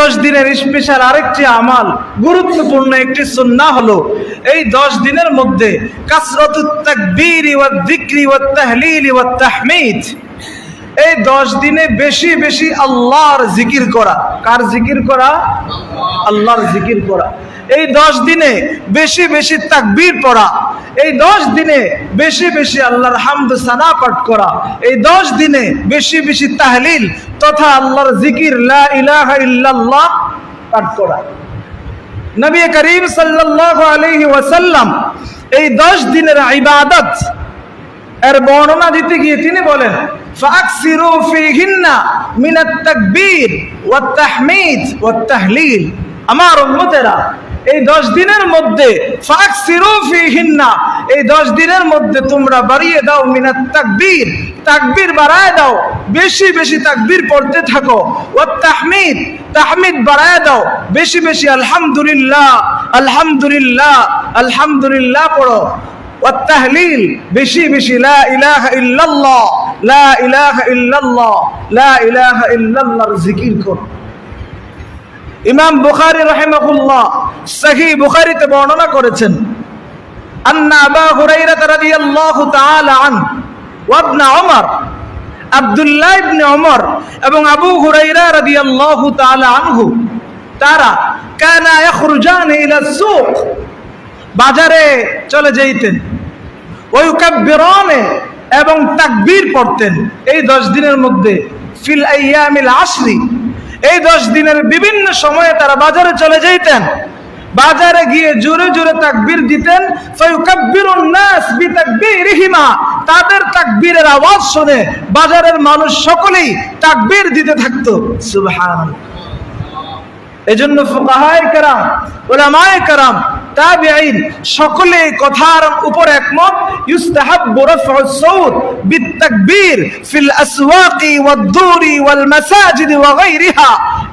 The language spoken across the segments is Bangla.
দশ দিনের স্পেশাল আরেকটি আমাল, গুরুত্বপূর্ণ একটি সুন্না হলো, এই দশ দিনের মধ্যে কাসরতুত তাকবীর ওয়া যিকরি ওয়া তাহলিল ওয়া তাহমিদ, এই দশ দিনে বেশি বেশি আল্লাহর জিকির করা, কার জিকির করা? আল্লাহর জিকির করা, এই দশ দিনে বেশি বেশি তাকবীর পড়া এই দশ দিনে বেশি বেশি আল্লাহর হামদ সানা পাঠ করা, এই দশ দিনে বেশি বেশি তাহলিল তথা আল্লাহর জিকির লা পাঠ করা। নবী করিম সাল্লাল্লাহু আলাইহি ওয়াসাল্লাম এই দশ দিনের ইবাদত, এর বর্ণনা দিতে গিয়ে তিনি বলেন তাহলিল। আমার উম্মতেরা এই দশ দিনের মধ্যে ফাকসিরু ফিহিন্না এই দশ দিনের মধ্যে তোমরা বাড়িয়ে দাও মিনাত তাকবীর তাকবীর বাড়ায় দাও বেশি বেশি তাকবীর পড়তে থাকো ওয়াত তাহমিদ তাহমিদ বাড়ায় দাও বেশি বেশি আলহামদুলিল্লাহ আলহামদুলিল্লাহ আলহামদুলিল্লাহ পড়ো والتهليل بشي بشي لا إله إلا الله لا إله إلا الله لا إله إلا الله ذكر কর ইমাম বুখারী রাহিমাহুল্লাহ সহিহ বুখারীতে বর্ণনা করেছেন, আন্না আবা হুরাইরা রাদিয়াল্লাহু তাআলা আন ওয়া ইবনে ওমর আব্দুল্লাহ ইবনে ওমর এবং আবু হুরাইরা রাদিয়াল্লাহু তাআলা আনহু, তারা কানা ইয়াখরুজান ইলা সুক বাজারে চলে যেতেন ওই কাব্বিরনে এবং তাকবীর পড়তেন। এই দশ দিনের মধ্যে, ফিল আইয়ামিল আশরি, এই দশ দিনের বিভিন্ন সময়ে তারা বাজারে চলে যেতেন বাজারে গিয়ে জোরে জোরে তাকবীর দিতেন তাদের তাকবীরের আওয়াজ শুনে বাজারের মানুষ সকলেই তাকবীর দিতে থাকতো। সুবহানাল্লাহ। এজন্য ফুকাহায়ে কেরাম, উলামায়ে কেরাম, তাবিঈন সকলে কথার উপর একমত, ইউস্তাহাব্বু রাফউস সাউত বিতাকবীর ফিল আসওয়াকি ওয়াদ-দুরি ওয়াল মাসাজিদ ওয়া গায়রিহা।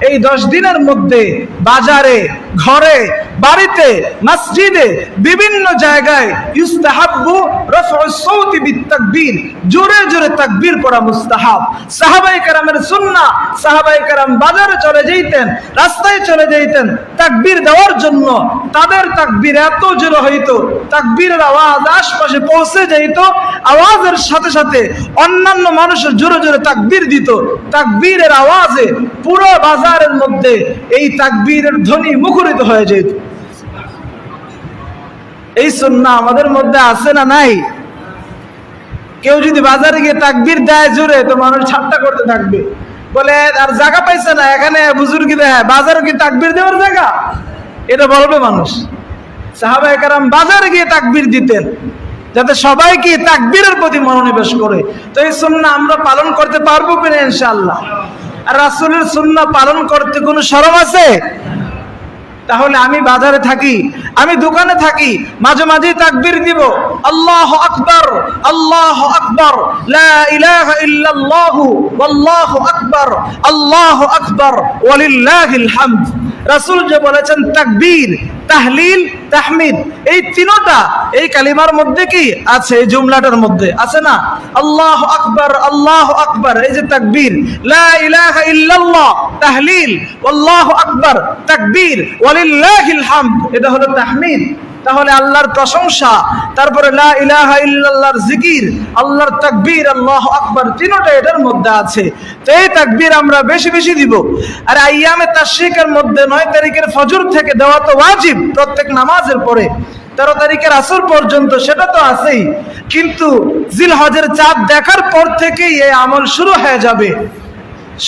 এই 10 দিনের মধ্যে বাজারে, ঘরে বাড়িতে, মসজিদে, বিভিন্ন জায়গায় ইউস্তাহাব্বু রাফউস সাউত বিতাকবীর জোরে জোরে তাকবীর পড়া মুস্তাহাব। সাহাবায়ে কেরামের সুন্নাহ সাহাবায়ে কেরাম বাজারে চলে যেতেন রাস্তায় চলে যেতেন তাকবীর দেওয়ার জন্য তাদের তাকবীর এত জোরে হইতো, তাকবীরের আওয়াজ আশপাশে পৌঁছে যাইতো, আওয়াজের সাথে সাথে অন্যান্য মানুষের জোরে জোরে তাকবীর দিত। তাকবীরের আওয়াজে পুরো বাজারের মধ্যে এই তাকবীরের ধ্বনি মুখরিত হয়ে যেত। এই সুন্নাহ আমাদের মধ্যে আছে না নাই? কেউ যদি বাজারে গিয়ে তাকবীর দেয় জোরে, তো মানুষ ঠাট্টা করতে থাকবে। বলে, আর জায়গা পাইছে না? এখানে বুজুর্গি দেয়। বাজারে কি তাকবীর দেওয়ার জায়গা? এটা বলবে মানুষ। সাহাবায়ে কারাম বাজারে গিয়ে তাকবীর দিতেন, যাতে সবাই কি তাকবীরের প্রতি মনোনিবেশ করে। তো এই সুন্নাহ আমরা পালন করতে পারব কিনা ইনশাআল্লাহ? আর রাসুলের শূন্য পালন করতে কোনো শরম আছে? তাহলে আমি বাজারে থাকি, আমি দোকানে থাকি, মাঝে মাঝে তাকবির দিব। আল্লাহ আকবর আল্লাহ আকবর আল্লাহ আকবর আল্লাহ আকবর ওয়ালিল্লাহ রাসূল যে বলেছেন, তাকবীর, তাহলিল, তাহমিদ, এই তিনটা, এই কালিমার মধ্যে কি আছে? এই জুমলাটার মধ্যে আছে না? আল্লাহ আকবর আল্লাহ আকবর, এই যে তাকবীর, লা ইলাহা ইল্লাল্লাহ, তাহলিল আল্লাহ আকবর, তাকবীর, ওয়ালিল্লাহিল হামদ, এটা হলো তাহমিদ। তাহলে আল্লাহর প্রশংসা, তারপরে ইল্লাল্লাহর জিকির, আল্লাহর তাকবীর, আল্লাহ আকবার তিনটা এটার মধ্যে আছে। তো এই তাকবীর আমরা বেশি বেশি দিব। আর আইয়ামে তাশরিকের মধ্যে নয় তারিখের ফজর থেকে দেওয়া তো ওয়াজিব প্রত্যেক নামাজের পরে। তেরো তারিখের আসর পর্যন্ত সেটা তো আছেই। কিন্তু জিল হজের চাঁদ দেখার পর থেকেই এই আমল শুরু হয়ে যাবে।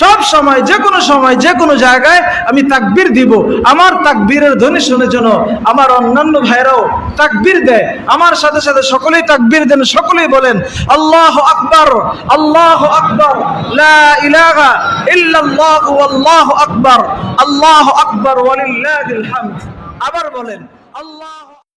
সব সময়, যে কোনো সময়, যে কোনো জায়গায় আমি তাকবীর দিব। আমার তাকবীরের ধ্বনি শুনে যেন আমার অন্যান্য ভাইরাও তাকবীর দেয়। আমার সাথে সাথে সকলেই তাকবীর দেন, সকলেই বলেন, আল্লাহ আকবার আল্লাহ আকবার আল্লাহু আকবার আবার বলেন, আল্লাহ